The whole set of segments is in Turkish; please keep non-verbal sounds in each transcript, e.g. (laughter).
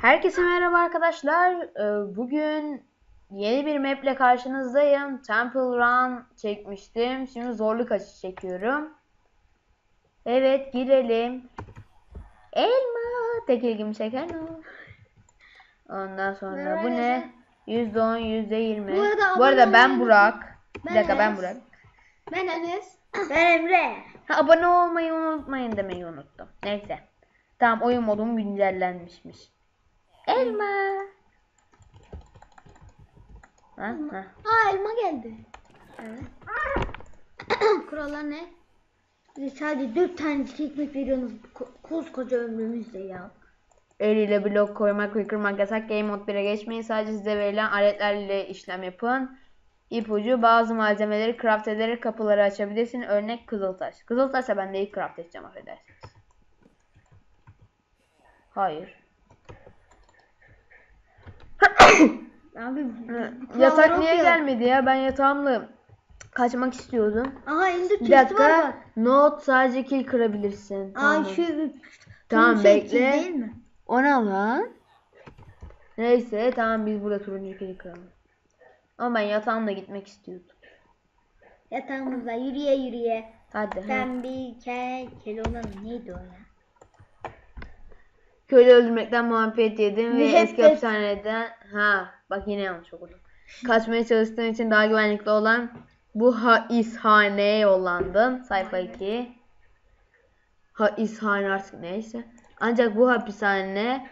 Herkese merhaba arkadaşlar. Ee, Bugün yeni bir maple karşınızdayım. Temple Run çekmiştim. Şimdi zorluk açı çekiyorum. Evet girelim. Elma. Tek ilgimi çeken o. Ondan sonra bu ne? %10, %20. Bu arada Bu arada ben Burak. Bir Ben dakika ben. Burak. Ben Enes. (laughs) Ben Emre. Ha, abone olmayı unutmayın demeyi unuttum. Neyse. Tamam oyun modum güncellenmişmiş. Elma. Ha, ha. Aa elma geldi. Evet. (coughs) Kurallar ne? Bize sadece dört tanecik ekmek veriyorsunuz ko- koskoca ömrümüzde ya. Eliyle blok koymak ve kırmak yasak. Game mode 1'e geçmeyin. Sadece size verilen aletlerle işlem yapın. İpucu bazı malzemeleri craft ederek kapıları açabilirsin. Örnek kızıltaş. Kızıltaşsa ben de ilk craft edeceğim affedersiniz. Hayır. (coughs) Abi Yatak niye okuyor. gelmedi ya? Ben yatağımla kaçmak istiyordum. Aha elinde Bir var dakika. Not sadece kill kırabilirsin. Aa Tamam. şu Tamam, bekle. değil mi? O ne lan? Neyse tamam biz burada turuncu kill kıralım. Ama ben yatağımla gitmek istiyordum. Yatağımızda yürüye yürüye. Hadi. ha. Ben bir ke Keloğlan neydi o ya? Köylü öldürmekten muhabbet yedim ve Müebbet. eski hapishaneden ha bak yine yanlış okudum. Kaçmaya çalıştığın için daha güvenlikli olan bu hapishaneye yollandın. Sayfa 2. Hapishane artık neyse. Ancak bu hapishane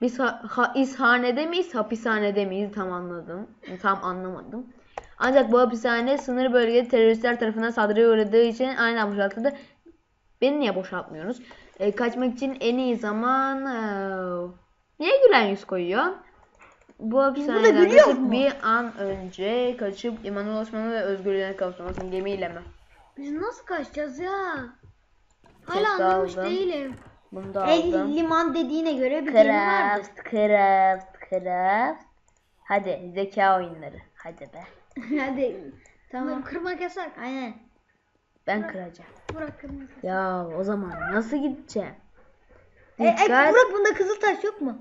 biz ha hapishanede miyiz, hapishanede miyiz tam anladım. Tam anlamadım. Ancak bu hapishane sınır bölgede teröristler tarafından saldırıya uğradığı için aynen boşaltıldı. Beni niye boşaltmıyorsunuz? E, kaçmak için en iyi zaman eee, niye gülen yüz koyuyor? Bu hapishaneden mu? bir an önce kaçıp İmanuel Osman'ı ve özgürlüğüne kavuşmasın gemiyle mi? Biz nasıl kaçacağız ya? Çok Hala anlamış değilim. Bunu da aldım. liman dediğine göre bir gemi vardı. Craft, craft, craft. Hadi zeka oyunları. Hadi be. (laughs) Hadi. Tamam. kırmak yasak. Aynen. Ben kıracağım. Burak kırmak yasak. Ya o zaman nasıl gideceğim? E, e, Dikkat. Burak bunda kızıltaş yok mu?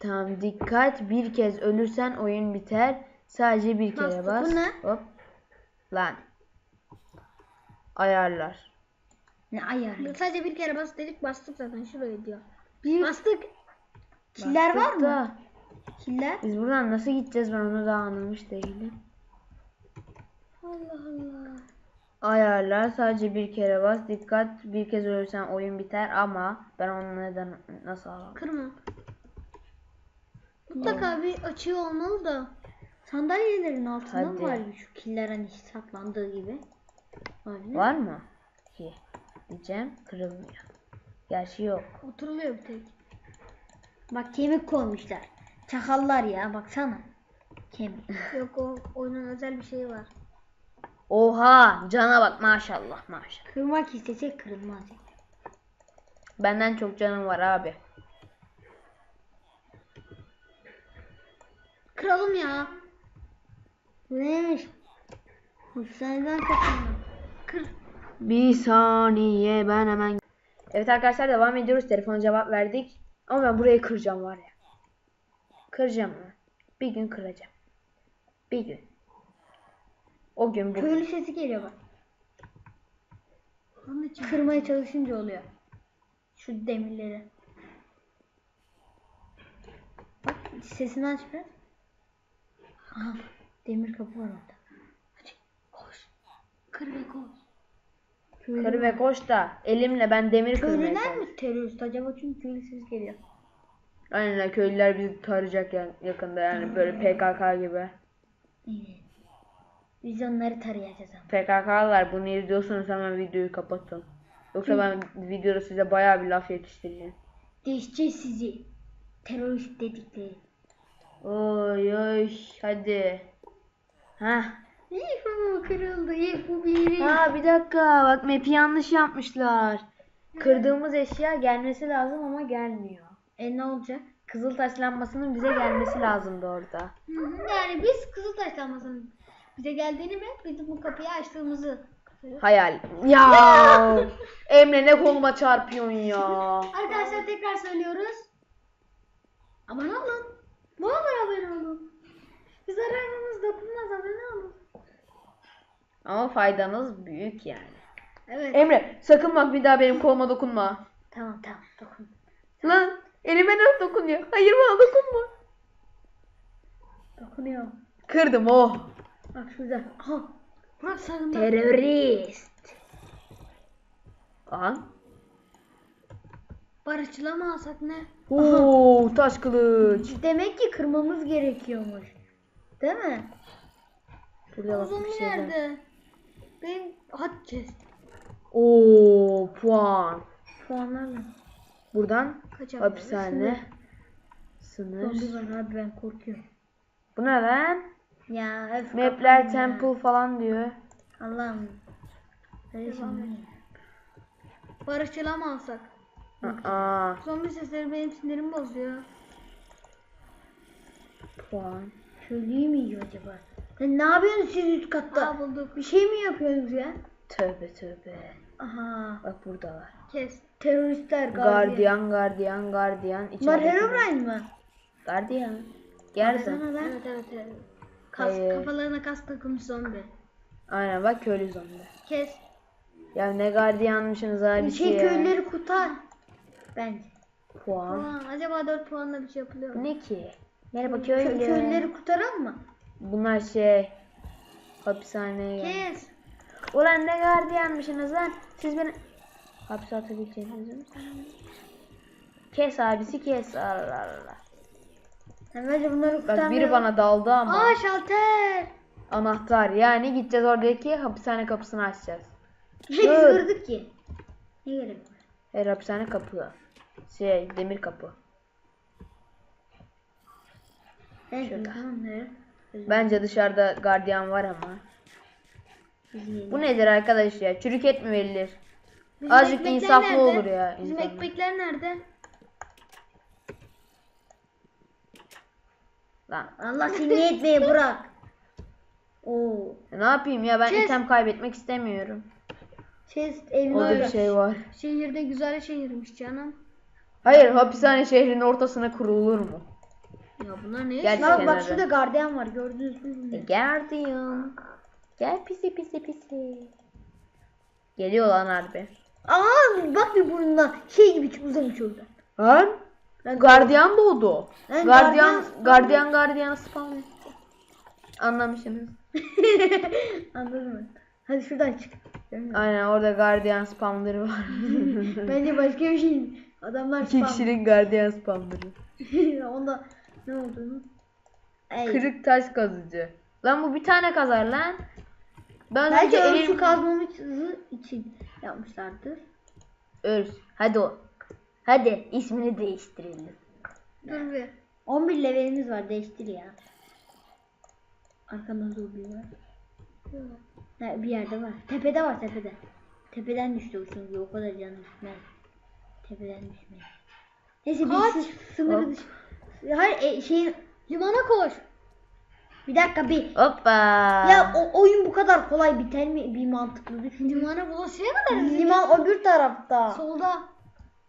Tamam dikkat. Bir kez ölürsen oyun biter. Sadece bir kere Bastı. bas. Bu ne? Hop. Lan. Ayarlar. Ne ayar? Sadece bir kere bas dedik bastık zaten şuraya diyor. bastık. Killer var mı? da, Killer. Biz buradan nasıl gideceğiz ben onu daha anlamış değilim. Allah Allah. Ayarlar sadece bir kere bas. Dikkat bir kez ölürsen oyun biter ama ben onu neden nasıl alalım? Kırma. Mutlaka bir açığı olmalı da. Sandalyelerin altında mı Hadi. var şu killer hani saklandığı gibi? Var mı? Var mı? Ki diyeceğim kırılmıyor. Gerçi yok. Oturuluyor bir tek. Bak kemik koymuşlar. Çakallar ya baksana. Kemik. (laughs) Yok o oyunun özel bir şeyi var. Oha cana bak maşallah maşallah. Kırmak istesek kırılmaz. Benden çok canım var abi. Kıralım ya. Neymiş? Hapishaneden kaçınma. Kır. Bir saniye ben hemen. Evet arkadaşlar devam ediyoruz. Telefona cevap verdik. Ama ben burayı kıracağım var ya. Kıracağım mı? Bir gün kıracağım. Bir gün. O gün bugün. Köylü sesi geliyor bak. Kırmaya çalışınca oluyor. Şu demirleri. Bak sesini aç biraz. Aha, demir kapı var orada. Hadi koş. Kır ve koş. Kır ve koş da elimle ben demir kırmaya Köylüler mi terörist acaba çünkü köylü ses geliyor. Aynen öyle, köylüler bizi tarayacak yani yakında yani böyle PKK gibi. Evet. Biz onları tarayacağız ama. PKK'lar bunu izliyorsanız hemen videoyu kapatın. Yoksa ben videoda size bayağı bir laf yetiştireceğim. Değişeceğiz sizi. Terörist dedikleri. Oy oy hadi. Hah. Yuhu kırıldı. Yuhu biri. Ha bir dakika bak map'i yanlış yapmışlar. Kırdığımız eşya gelmesi lazım ama gelmiyor. E ne olacak? Kızıltaş lambasının bize gelmesi lazımdı orada. Yani biz Kızıltaş lambasını bize geldiğini mi? Biz bu kapıyı açtığımızı. Hayal. Ya. (laughs) Emre ne koluma çarpıyorsun ya. Arkadaşlar tekrar söylüyoruz. Abone olun. Bu olur abone olun. Biz aramamız dokunmaz abone olun. Ama faydanız büyük yani. Evet. Emre sakın bak bir daha benim koluma dokunma. Tamam tamam dokun. Lan elime ne dokunuyor? Hayır bana dokunma. Dokunuyor. Kırdım oh. Bak şurada. Aha. Bak. Terörist. Aha. Barışçıla mı alsak ne? Oo taş kılıç. Demek ki kırmamız gerekiyormuş. Değil mi? Burada bak Uzun bir şey var. nerede? Benim hat chest. Oo puan. Puanlarla. Buradan Kaçamıyoruz. hapishane. Sınır. Zombi var abi ben korkuyorum. Bu ne lan? Ya öf. Mapler kapandı ya. temple falan diyor. Allah'ım. Barışçıla mı alsak? Aa Zombi sesleri benim sinirimi bozuyor. puan. Mü yiyor acaba? Sen ne yapıyorsunuz siz üst katta? Aa bulduk. Bir şey mi yapıyorsunuz ya? Tövbe tövbe. Aha. Bak buradalar. Kes. Teröristler Gardiyan, gardiyan, gardiyan. Bunlar İçerideki- Herobrine mi? Gardiyan. Gerçekten. Evet evet evet. Kas, Hayır. kafalarına kas takılmış zombi. Aynen bak köylü zombi. Kes. Ya ne gardiyanmışsınız abi şey ya. köylüleri kurtar. Bence. Puan. Aa, acaba 4 puanla bir şey yapılıyor mu? Ne ki? Merhaba Kö- köylü. köylüleri kurtaran mı? Bunlar şey hapishaneye geldi. Kes. Ulan ne gardiyanmışsınız lan? Siz beni hapse atabileceğinizi mi? Kes abisi kes. Allah Allah. Sen bence bunları Bak biri bana daldı ama. Aa şalter. Anahtar. Yani gideceğiz oradaki hapishane kapısını açacağız. (laughs) Biz kırdık ki. Ne gerek var? Her hapishane kapı. Şey demir kapı. Evet, Şurada. tamam ne? Bence dışarıda gardiyan var ama. Bu nedir arkadaş ya? Çürük et mi verilir? Bizim Azıcık ekmekler insaflı nerede? olur ya Bizim insanlar. ekmekler nerede? Lan Allah seni etmeye bırak. (laughs) Oo. ne yapayım ya ben Kes. item kaybetmek istemiyorum. Chest evin Orada bir orada. şey var. Şehirde güzel şehirmiş canım. Hayır hapishane şehrin ortasına kurulur mu? Ya bunlar ne? Gerçi Bak bak şurada gardiyan var gördünüz mü? E, Guardian. Gel pisi pisi pisi. Geliyor lan harbi. Aa bak bir burnundan şey gibi uzamış orada. Lan? Gardiyan doğdu. Lan Gardiyan, gardiyan- gardiyan, gardiyan spawn etti. Anlamışsınız. (laughs) Anladın mı? Hadi şuradan çık. Aynen orada gardiyan spamları var. (laughs) Bence başka bir şey. Adamlar İki spam. kişinin gardiyan spamları. (laughs) Onda ne olduğunu. Ey. Kırık taş kazıcı. Lan bu bir tane kazar lan. Ben Belki önce ölçü elim... kazmamız için yapmışlardır. Örs. Hadi o. Hadi ismini değiştirelim. Dur bir. 11 levelimiz var değiştir ya. Arkamda zombi var. Ha, bir yerde var. Tepede var tepede. Tepeden düştü o çünkü o kadar canı düşmez. Tepeden düşmez. Neyse biz sınırı dış... Hayır e, şeyin... Limana koş. Bir dakika bir. Hoppa. Ya o oyun bu kadar kolay biter mi? Bir mantıklı düşün. Limana bulaşıyor kadar. Liman öbür tarafta. Solda.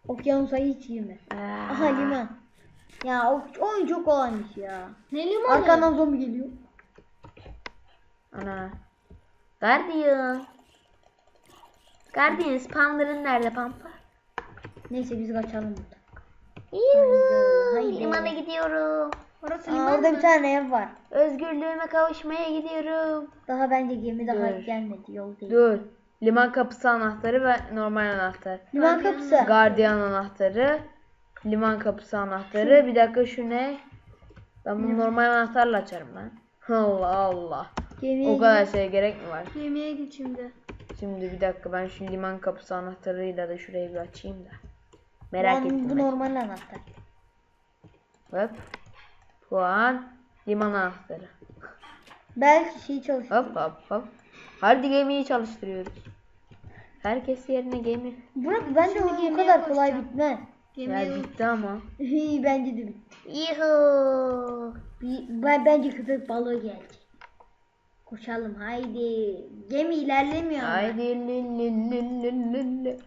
Okyanusa hiç girme. Aa. Aha liman. Ya o oyun çok kolaymış ya. Ne limanı? Arkandan zombi geliyor. Ana. Guardian. Guardian spamların nerede pampa? Neyse biz kaçalım buradan. Yuhuu. Limana gidiyorum. Orası Aa, liman orada mı? bir tane ev var. Özgürlüğüme kavuşmaya gidiyorum. Daha bence gemi daha Dur. gelmedi yol değil. Dur. Liman kapısı anahtarı ve normal anahtar. Liman kapısı. Gardiyan anahtarı. Liman kapısı anahtarı. Bir dakika şu ne? Ben bunu normal anahtarla açarım ben. (laughs) Allah Allah. Gemiye O kadar şeye gerek mi var? Yemeğe git şimdi. Şimdi bir dakika ben şu liman kapısı anahtarıyla da şurayı bir açayım da. Merak ettim. Bu ben. normal anahtar. Hop. Puan. Liman anahtarı. Belki şey çalışıyor. Hop hop hop. Hadi gemiyi çalıştırıyoruz. Herkes yerine gemi. Burak Şimdi oyun bu gemiye kadar kolay bitmez. Yemeğe Ya bitti ama. İyi, bence de bitti. Yuhuu. Bir- Ben, bence köpek balığı gelecek. Koşalım haydi. Gemi ilerlemiyor. Haydi li li li li li.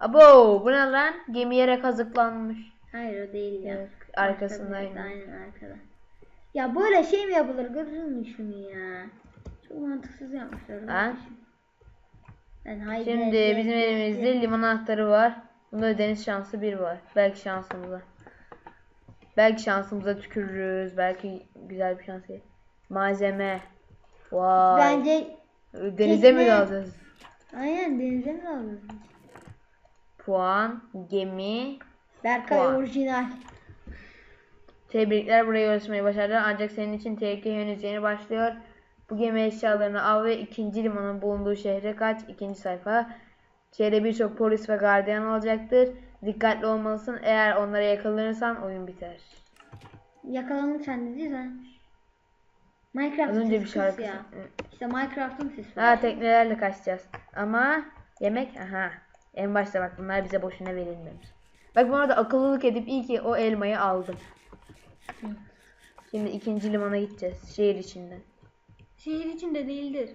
Abo bu ne lan? Gemi yere kazıklanmış. Hayır o değil ya. Yok, arkasındayım. Aynen arkada. Ya böyle şey mi yapılır? Görün mü şunu ya? Çok mantıksız yapmışlar. Ha? Ben haydi. Şimdi bizim elimizde liman anahtarı var. Bunda deniz şansı bir var. Belki şansımıza. Belki şansımıza tükürürüz. Belki güzel bir şans gelir. Malzeme. Vay. Bence Denize mi tekne- dalacağız? aynen denize mi aldın? Puan, gemi. Berkay Puan. orijinal. Tebrikler buraya ulaşmayı başardın. Ancak senin için tehlike henüz yeni başlıyor. Bu gemi eşyalarını al ve ikinci limanın bulunduğu şehre kaç. İkinci sayfa. Şehre birçok polis ve gardiyan olacaktır. Dikkatli olmalısın. Eğer onlara yakalanırsan oyun biter. Yakalanırsan dediysen. Minecraft Az önce bir şarkı. ya. İşte Minecraft'ın sesi. Ha teknelerle kaçacağız. Ama yemek aha. En başta bak bunlar bize boşuna verilmemiş. Bak bu arada akıllılık edip iyi ki o elmayı aldım. Şimdi ikinci limana gideceğiz. Şehir içinden. Şehir içinde değildir.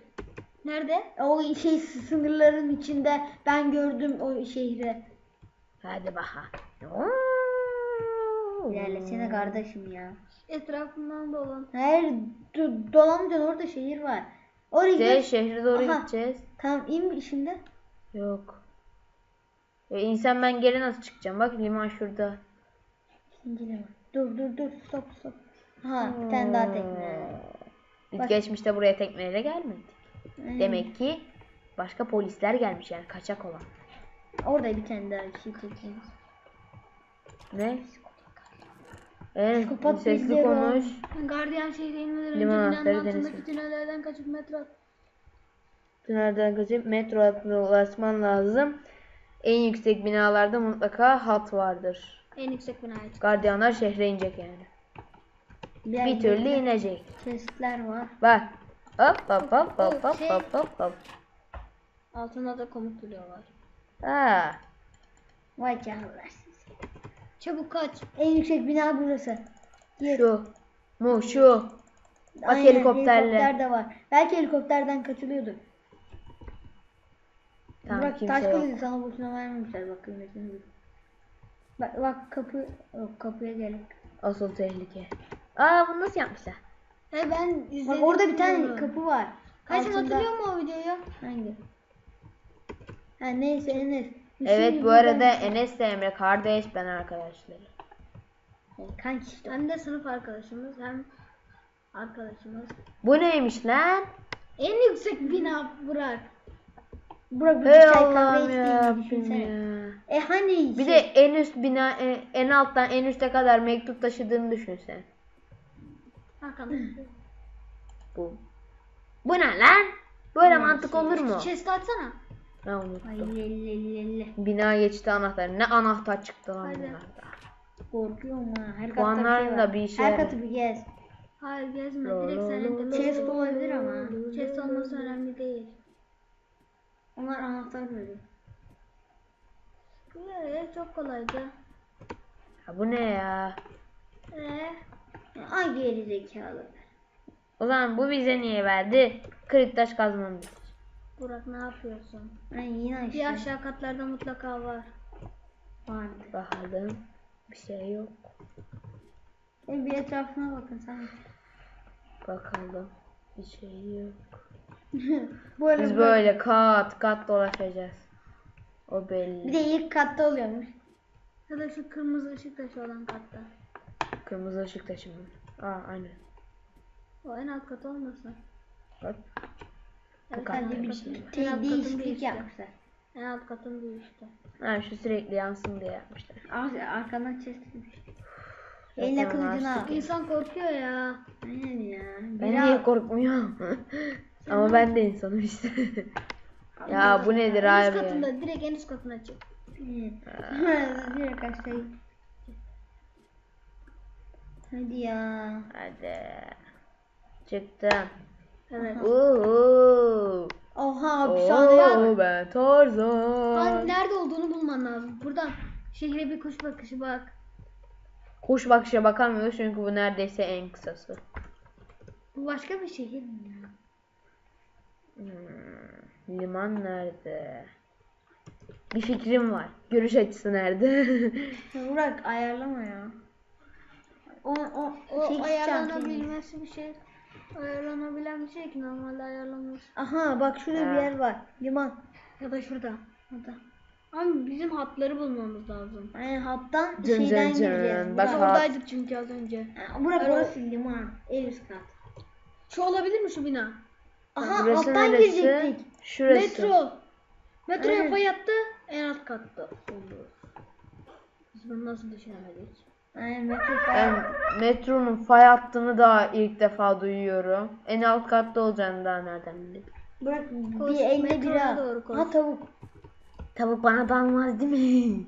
Nerede? O şey sınırların içinde ben gördüm o şehri. Hadi baha. İlerlesene kardeşim ya. Etrafından dolan. Hayır do- dolamayacaksın orada şehir var. Oraya git. şehre doğru Aha. gideceğiz. Tamam in şimdi. Yok. E, insan ben geri nasıl çıkacağım? Bak liman şurada. İkinci liman. Dur dur dur stop stop. Ha bir tane daha tekne. Biz Bak. geçmişte buraya tekneyle gelmedik. Aynen. Demek ki başka polisler gelmiş yani kaçak olan. Orada bir tane daha şey tekne. Ne? Evet, Psikopat sesli konuş. Gardiyan önce Liman anahtarı deniz tünellerden kaçıp metro. Tünelden kaçıp metro ulaşman lazım. En yüksek binalarda mutlaka hat vardır. En yüksek binaya çık. Gardiyanlar şehre inecek yani. Bir, Bir türlü inecek. Chestler var. Bak. Hop hop hop hop hop Şey- hop hop hop. Altında da komut duruyorlar. Ha. Vay canlılar siz. Çabuk kaç. En yüksek bina burası. Gir. Şu. Mu şu. Bak Aynen, helikopterle. Helikopter de var. Belki helikopterden kaçılıyordur. Tamam Bak kimse taş yok. kılıcı sana boşuna vermemişler bak kıymetini bil. Bak bak kapı yok kapıya gerek. Asıl tehlike. Aa bunu nasıl yapmışlar? He ben Bak izledim. orada bir tane bunu. kapı var. Kaçım Altında- hatırlıyor musun o videoyu? Hangi? Ha neyse Enes. Biz Evet bu arada Enes de Emre kardeş ben arkadaşları. Yani Kanki işte. Hem de sınıf arkadaşımız hem arkadaşımız. Bu neymiş lan? En yüksek bina Burak. Burak bir çay kahve Allah'ım ya. düşünsene. E hani Bir şey- de en üst bina e, en alttan en üste kadar mektup taşıdığını düşünsen. Hakan. Bu. Bu ne lan? Böyle mantık olur mu? Chest açsana. Ben Ay unuttum. lelli lelli. Bina geçti anahtar. Ne anahtar çıktı lan Hadi. bunlarda. Korkuyorum ha. Her katta bir şey var. bir işe Her yarar. katı bir gez. Hayır gezme. Direkt tepeye. Chest olabilir ama. Chest olması önemli değil. Onlar anahtar veriyor. Ee, çok kolaydı. Ha, bu ne ya? Ee, Ay geri zekalı. O zaman bu bize niye verdi? Kırık taş kazmamız. Burak ne yapıyorsun? Ay yine Bir işte. aşağı katlarda mutlaka var. Vardı. Bakalım. Bir şey yok. E bir etrafına bakın sen. Bakalım. Bir şey yok. (laughs) böyle Biz böyle kat kat dolaşacağız. O belli. Bir de ilk katta oluyormuş. Ya da şu kırmızı ışık taşı olan katta. Kırmızı ışık taşıma. Aa aynen. O en alt kat olmasın. Bak. Evet, kadar en alt Hadi bir katın- şey. değişiklik üstü. yapmışlar. En alt katın bir üstü. Ha, şu sürekli yansın diye yapmışlar. Ar arkandan tamam, kılıcını al. İnsan korkuyor ya. Aynen ya. Ben Biraz- niye korkmuyorum? (laughs) Ama ben de insanım işte. ya bu nedir en üst abi? katında direkt en üst katına çık. Hı. (laughs) Direkt aşağı. Hadi ya. Hadi. Çıktım. Evet. Uhu. Oha var. Oo, ben Tarzan. Hani nerede olduğunu bulman lazım. Buradan şehre bir kuş bakışı bak. Kuş bakışa bakamıyoruz çünkü bu neredeyse en kısası. Bu başka bir şehir mi ya? Hmm, liman nerede? Bir fikrim var. Görüş açısı nerede? (laughs) Burak ayarlama ya. O o O şey ayarlanabilmesi bir şey. Ayarlanabilen bir şey ki normalde ayarlanmaz. Aha bak şurada bir Ha. yer var. Liman. Ya da şurada. Hatta. Abi bizim hatları bulmamız lazım. Yani hattan Cın cın şeyden cın. gireceğiz. Bak Biz Burak, hat. oradaydık çünkü az önce. Ha, Burak Alo. orası liman. En üst kat. Şu olabilir mi şu bina? Aha Burası alttan neresi? girecektik. Şurası. Metro. Metro Aynen. yapa yattı. En alt katta oldu. Biz bunu nasıl düşünemedik? Aynen metro Ben metronun fay hattını da ilk defa duyuyorum. En alt katta olacağını daha nereden bileyim? Burak Koş, bir elle bir metroya al. doğru koş. Ha tavuk. Tavuk bana dalmaz değil mi?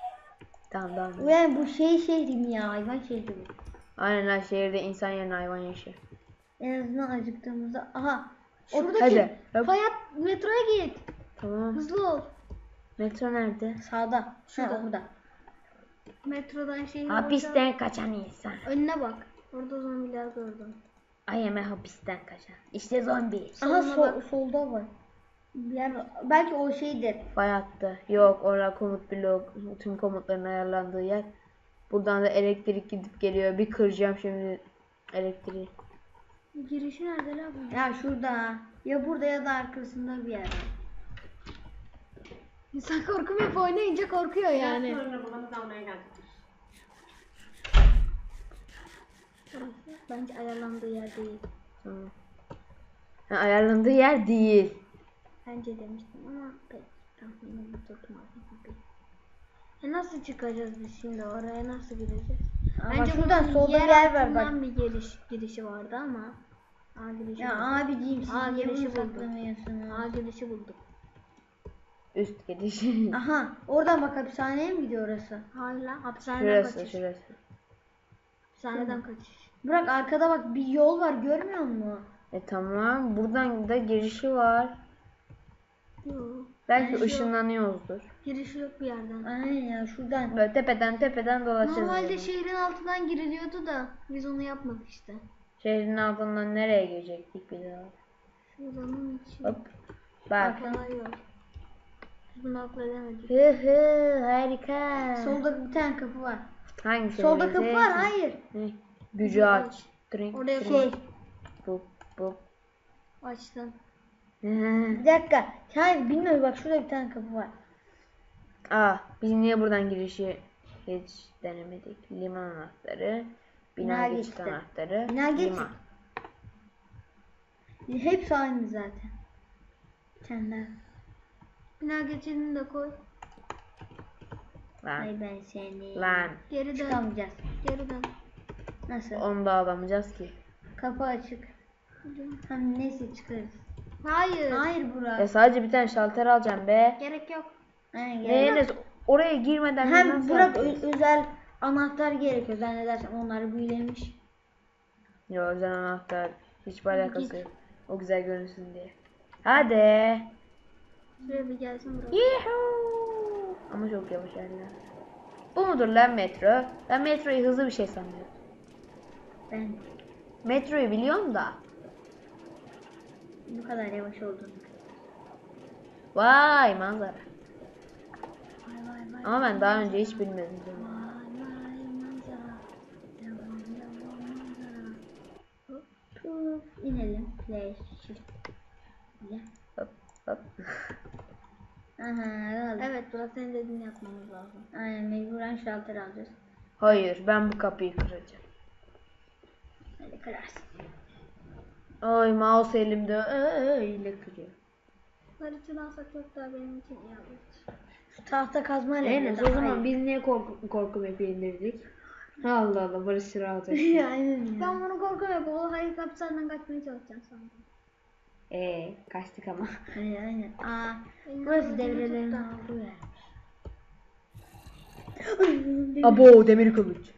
(laughs) tamam tamam. Yani bu şey şehri mi ya? Hayvan şehri bu. Aynen ha şehirde insan yerine hayvan yaşıyor. En azından acıktığımızda. Aha. Şuradaki Hadi. Fayat metroya git. Tamam. Hızlı ol. Metro nerede? Sağda. Şurada. Ha, burada. Metrodan şehir Hapisten kaçan insan. Önüne bak. Orada zombiler gördüm. Ayeme hapisten kaçan. İşte zombi. Aha sol, solda var. Var. Belki o şeydir. Fay hattı. Yok orada komut blok. Tüm komutların ayarlandığı yer. Buradan da elektrik gidip geliyor. Bir kıracağım şimdi elektriği. Girişi nerede lan bu? Ya şurada. Ya burada ya da arkasında bir yer. İnsan korkum hep oynayınca korkuyor yani. Bence ayarlandığı yer değil. Tamam. Ha, ayarlandığı yer değil. Bence demiştim ama pek tahminimi tutmadım. E nasıl çıkacağız biz şimdi oraya nasıl gireceğiz? Ama şuradan bunun solda bir yer var bak. bir giriş girişi vardı ama. A girişi Ya bulduk. abiciğim siz Aa, niye girişi bunu saklamıyorsunuz? A girişi bulduk. Üst gidiş. (laughs) Aha oradan bak hapishaneye mi gidiyor orası? Hayır lan hapishaneden şurası kaçış. şurası. Hapishaneden kaçış. Bırak arkada bak bir yol var görmüyor musun? E tamam. Buradan da girişi var. Yok. Belki Girişi yok. ışınlanıyoruzdur. Girişi yok bir yerden. Aynen ya şuradan. Böyle tepeden tepeden dolaşırız. Normalde böyle. şehrin altından giriliyordu da biz onu yapmadık işte. Şehrin altından nereye girecektik bir daha? Şuranın içi. Hop. Bak. Biz bunu akıl edemedik. Hı hı harika. Solda bir tane kapı var. Hangisi? Solda kapı var hayır. Ne? Gücü aç. Drink, Oraya drink. Şey Bu bu. Açtım. Hı. bir dakika. Hayır bilmiyorum bak şurada bir tane kapı var. Aa, biz niye buradan girişi hiç denemedik? Liman anahtarı, bina Bina geçit anahtarı, Bina geçit. liman. Hepsi aynı zaten. Senden. Bina geçidini de koy. Lan, Ay ben seni. lan. Geri dön. Çıkamayacağız. Geri dön. Nasıl? Onu da alamayacağız ki. Kapı açık. Hem neyse çıkarız. Hayır. Hayır Burak. Ya sadece bir tane şalter alacağım be. Gerek yok. Aynen, Ne gerek- Enes oraya girmeden Hem nasıl Burak ö- özel anahtar gerekiyor. Zannedersem onlar büyülemiş. Yo özel anahtar hiçbir alakası yok. O güzel görünsün diye. Hadi. Şuraya bir gelsin buraya. Yuhuu. Ama çok yavaş yerler. Bu mudur lan metro? Ben metroyu hızlı bir şey sanıyorum. Ben Metroyu biliyorum da. Bu kadar yavaş olduğunu. Vay manzara. Vay vay vay. Ama ben daha önce hiç bilmedim. Vay vay manzara. Yaman yaman manzara. Hop puf. İnelim. Play. Hop hop. Aha. Evet Burak senin dediğini yapmamız lazım. Aynen mecburen şalter alacağız. Hayır ben bu kapıyı kıracağım. Hadi kırarsın. Ay mouse elimde öyle kırıyor. Alsak çok daha benim için iyi olur. Şu tahta kazmayla Enes bile o zaman biz niye korku, korku map'i indirdik? Allah Allah Barış sıra alacak. (laughs) Aynen ya. Ben bunu korkuyorum. O hayır hapishaneden kaçmaya çalışacağım sandım. Eee kaçtık ama. (laughs) Aynen aynen. Aa, burası devrelerin olduğu yer. Abo demir kılıç.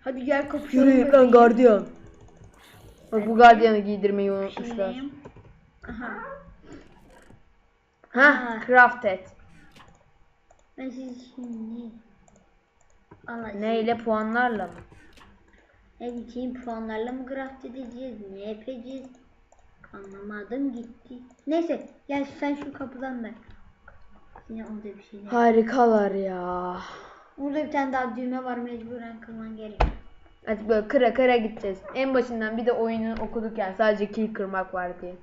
Hadi gel kapışalım. Yürü lan gardiyan. Bak bu gardiyanı giydirmeyi unutmuşlar. Aha. Ha, crafted. Ben siz şimdi Allah Neyle puanlarla mı? Ne biçim puanlarla mı craft edeceğiz? Ne yapacağız? Anlamadım gitti. Neyse gel sen şu kapıdan da. Yine orada bir şey? Harikalar ya. Burada bir tane daha düğme var mecburen kırman gerekiyor. Hadi böyle kıra kıra gideceğiz. En başından bir de oyunu okuduk yani sadece kill kırmak var diye.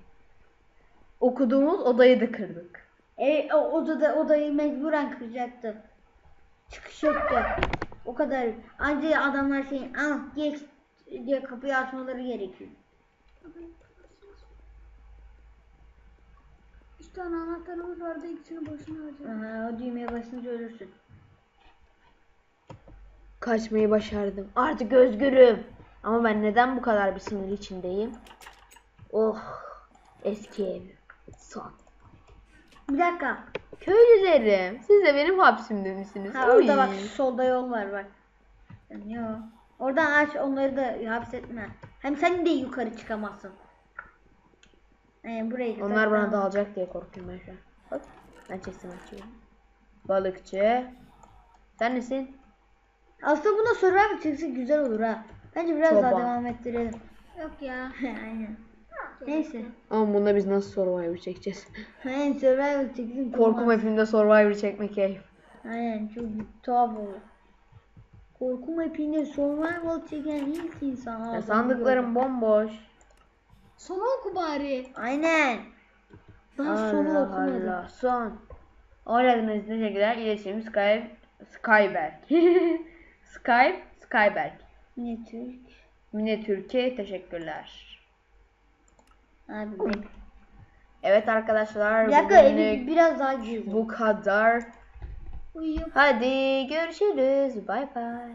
Okuduğumuz odayı da kırdık. E, o odada odayı mecburen kıracaktı. Çıkış yoktu. O kadar. Ancak adamlar şey ah geç diye kapıyı açmaları gerekiyor. Üç tane anahtarımız vardı ikisini boşuna harcadık. Aha, o düğmeye basınca ölürsün. Kaçmayı başardım. Artık özgürüm. Ama ben neden bu kadar bir sinir içindeyim? Oh. Eski ev. Son. Bir dakika. Köylülerim. Siz de benim hapsimde misiniz? Ha, orada bak solda yol var bak. Yo. Oradan aç onları da hapsetme. Hem sen de yukarı çıkamazsın. Yani burayı da Onlar bana dalacak diye korkuyorum ben şu an. Bak. Ben çeksin açıyorum. Balıkçı. Sen nesin? Aslında buna survival çıksa güzel olur ha. Bence biraz daha Çoban. devam ettirelim. Yok ya. (laughs) Aynen. Neyse. Ama bunda biz nasıl Survivor çekeceğiz? (laughs) Aynen survival çeksin. Korku tamam. mapinde Survivor çekmek keyif. Aynen çok tuhaf olur. Korku mapinde survival çeken ilk insan. Ya sandıklarım bomboş. Sonu oku bari. Aynen. Daha sonu Allah okumadım. Allah. Son. Oynadığınız için teşekkürler. İletişim Skype. Skyberg. (laughs) Skype. Skyberg. Ne Türk? Mine Türkiye teşekkürler. Abi. Evet arkadaşlar. Bir dakika evi biraz daha gezelim. bu kadar. Uyuyup Hadi görüşürüz. Bay bay.